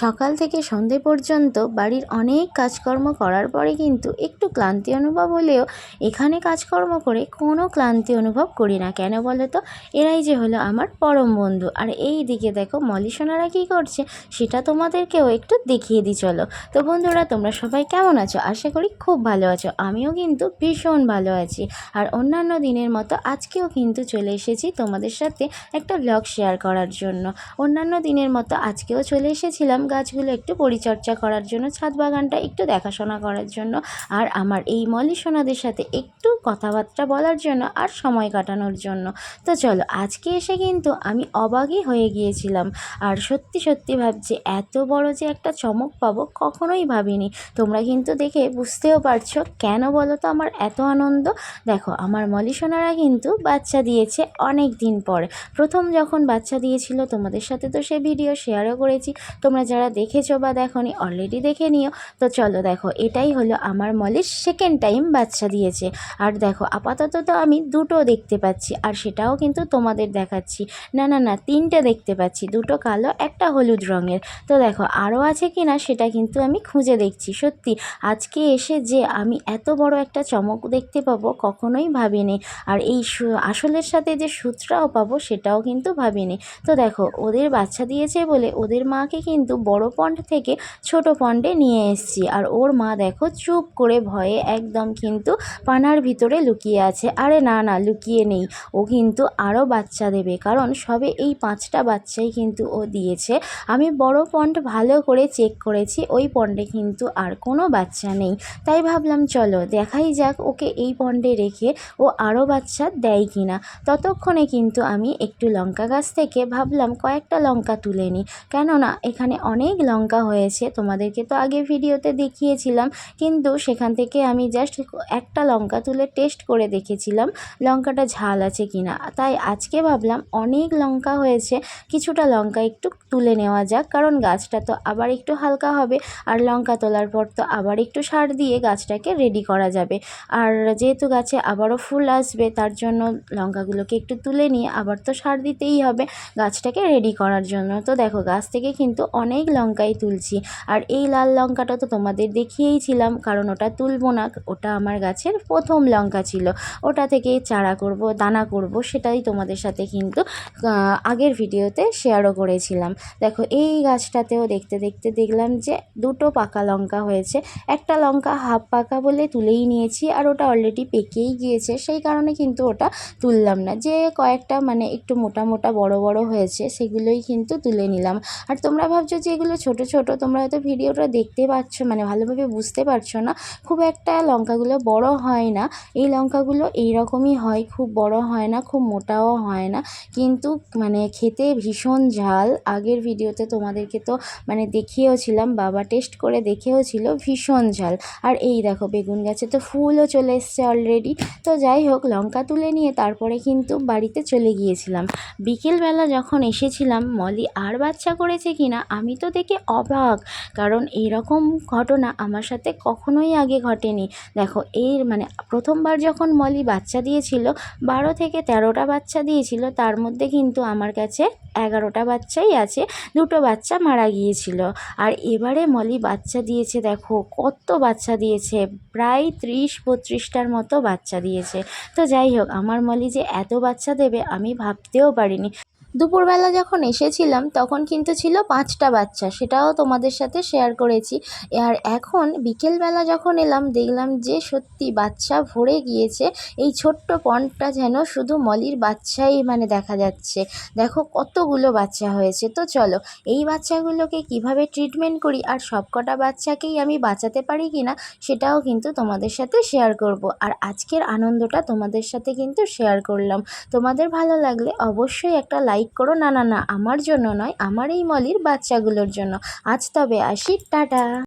সকাল থেকে সন্ধে পর্যন্ত বাড়ির অনেক কাজকর্ম করার পরে কিন্তু একটু ক্লান্তি অনুভব হলেও এখানে কাজকর্ম করে কোনো ক্লান্তি অনুভব করি না। কেন বলো তো? এরাই যে হলো আমার পরম বন্ধু। আর এই দিকে দেখো মলি সোনারা কী করছে সেটা তোমাদেরকেও একটু দেখিয়ে দিই, চলো। তো বন্ধুরা, তোমরা সবাই কেমন আছো? আশা করি খুব ভালো আছো। আমিও কিন্তু ভীষণ ভালো আছি। আর অন্যান্য দিনের মতো আজকেও কিন্তু চলে এসেছি তোমাদের সাথে একটা ব্লগ শেয়ার করার জন্য। অন্যান্য দিনের মতো আজকেও চলে এসেছিলাম গাছগুলো একটু পরিচর্যা করার জন্য, ছাদ বাগানটা একটু দেখাশোনা করার জন্য আর আমার এই মলি সোনাদের সাথে একটু কথাবার্তা বলার জন্য আর সময় কাটানোর জন্য। তো চলো, আজকে এসে কিন্তু আমি অবাকই হয়ে গিয়েছিলাম আর সত্যি সত্যি ভাবছি, এত বড় যে একটা চমক পাবো কখনোই ভাবিনি। তোমরা কিন্তু দেখে বুঝতেও পারছ, কেন বলো তো আমার এত আনন্দ? দেখো, আমার মলি সোনারা কিন্তু বাচ্চা দিয়েছে অনেক দিন পরে। প্রথম যখন বাচ্চা দিয়েছিল তোমাদের সাথে তো সে ভিডিও শেয়ারও করেছি তোমরা যারা দেখেছ বা দেখোনি অলরেডি দেখে নিও। তো চলো দেখো, এটাই হলো আমার মলির সেকেন্ড টাইম বাচ্চা দিয়েছে। আর দেখো, আপাতত তো আমি দুটো দেখতে পাচ্ছি, আর সেটাও কিন্তু তোমাদের দেখাচ্ছি। না না না, তিনটে দেখতে পাচ্ছি, দুটো কালো, একটা হলুদ রঙের। তো দেখো আরও আছে কি না, সেটা কিন্তু আমি খুঁজে দেখছি, সত্যি। আজকে এসে যে আমি এত বড় একটা চমক দেখতে পাবো, কখনোই ভাবিনি। আর এই আসলের সাথে যে সুতরাও পাবো, সেটাও কিন্তু ভাবিনি। তো দেখো, ওদের বাচ্চা দিয়েছে বলে ওদের মাকে কিন্তু বড় পন্ড থেকে ছোট পন্ডে নিয়ে এসেছি। আর ওর মা দেখো চুপ করে ভয়ে একদম কিন্তু পানার ভিতরে লুকিয়ে আছে। আরে না না, লুকিয়ে নেই। ও কিন্তু আরও বাচ্চা দেবে। কারণ সবে এই পাঁচটা বাচ্চাই কিন্তু ও দিয়েছে। আমি বড় পন্ড ভালো করে চেক করেছি, ওই পন্ডে কিন্তু আর কোনো বাচ্চা নেই। তাই ভাবলাম চলো, দেখাই যাক ওকে এই পন্ডে রেখে ও আরও বাচ্চা দেয় কি না ততক্ষণে কিন্তু আমি একটু লঙ্কা গাছ থেকে ভাবলাম কয়েকটা লঙ্কা তুলে নিই কেননা এখানে অনেক লঙ্কা হয়েছে, তোমাদেরকে তো আগে ভিডিওতে দেখিয়েছিলাম। কিন্তু সেখান থেকে আমি জাস্ট একটা লঙ্কা তুলে টেস্ট করে দেখেছিলাম, লঙ্কাটা ঝাল আছে কি না তাই আজকে ভাবলাম অনেক লঙ্কা হয়েছে, কিছুটা লঙ্কা একটু তুলে নেওয়া যাক, কারণ গাছটা তো আবার একটু হালকা হবে, আর লঙ্কা তোলার পর তো আবার একটু সার দিয়ে গাছটাকে রেডি করা যাবে। আর যেহেতু গাছে আবারও ফুল আসবে, তার জন্য লঙ্কাগুলোকে একটু তুলে নিয়ে আবার তো সার দিতেই হবে, গাছটাকে রেডি করার জন্য। তো দেখো, গাছ থেকে কিন্তু অনেক লঙ্কাই তুলছি। আর এই লাল লঙ্কাটা তো তোমাদের দেখিয়েইছিলাম কারণ ওটা তুলবো না। ওটা আমার গাছের প্রথম লঙ্কা ছিল। ওটা থেকে চারা করব, দানা করব, সেটাই তোমাদের সাথে কিন্তু আগের ভিডিওতে শেয়ারও করেছিলাম। দেখো, এই গাছটাতেও দেখতে দেখতে দেখলাম যে দুটো পাকা লঙ্কা হয়েছে। একটা লঙ্কা হাফ পাকা বলে তুলেই নিয়েছি, আর ওটা অলরেডি পেকেই গিয়েছে। সেই কারণে কিন্তু ওটা তুললাম না। যে কয়েকটা মানে একটু মোটা মোটা বড় বড় হয়েছে, সেগুলোই কিন্তু তুলে নিলাম। আর তোমরা ভাবছ যে এগুলো ছোট ছোট, তোমরা হয়তো ভিডিওটা দেখতে পাচ্ছ মানে ভালোভাবে বুঝতে পারছ না। খুব একটা লঙ্কাগুলো বড় হয় না। এই লঙ্কাগুলো এই রকমই হয়, খুব বড় হয় না, খুব মোটাও হয় না। কিন্তু মানে খেতে ভীষণ ঝাল। আগের ভিডিওতে তোমাদেরকে তো মানে দেখিয়েওছিলাম, বাবা টেস্ট করে দেখেওছিল ভীষণ ঝাল। আর এই দেখো, বেগুন গাছে তো ফুলও চলে এসছে অলরেডি তো যাই হোক, লঙ্কা তুলে নিয়ে তারপরে কিন্তু বাড়িতে চলে গিয়েছিলাম। বিকেলবেলা যখন এসেছিলাম, মলি আর বাচ্চা করেছে কিনা তো দেখে অবাক, কারণ এইরকম ঘটনা আমার সাথে কখনোই আগে ঘটেনি। দেখো, এর মানে প্রথমবার যখন মলি বাচ্চা দিয়েছিল, বারো থেকে তেরোটা বাচ্চা দিয়েছিল, তার মধ্যে কিন্তু আমার কাছে এগারোটা বাচ্চাই আছে, দুটো বাচ্চা মারা গিয়েছিল। আর এবারে মলি বাচ্চা দিয়েছে, দেখো, কত বাচ্চা দিয়েছে, প্রায় ত্রিশ বত্রিশটার মতো বাচ্চা দিয়েছে। তো যাই হোক, আমার মলি যে এত বাচ্চা দেবে, আমি ভাবতেও পারিনি। দুপুরবেলা যখন এসেছিলাম, তখন কিন্তু ছিল পাঁচটা বাচ্চা। সেটাও তোমাদের সাথে শেয়ার করেছি। আর এখন বিকেলবেলা যখন এলাম, দেখলাম যে সত্যি বাচ্চা ভরে গিয়েছে। এই ছোট্ট পন্ডটা যেন শুধু মলির বাচ্চাই মানে দেখা যাচ্ছে। দেখো কতগুলো বাচ্চা হয়েছে। তো চলো, এই বাচ্চাগুলোকে কীভাবে ট্রিটমেন্ট করি আর সবকটা বাচ্চাকেই আমি বাঁচাতে পারি কি না সেটাও কিন্তু তোমাদের সাথে শেয়ার করব। আর আজকের আনন্দটা তোমাদের সাথে কিন্তু শেয়ার করলাম। তোমাদের ভালো লাগলে অবশ্যই একটা লাইক করো। না না না, আমার জন্য নয়, আমার এই মলির বাচ্চাগুলোর জন্য। আজ তবে আসি। টাটা।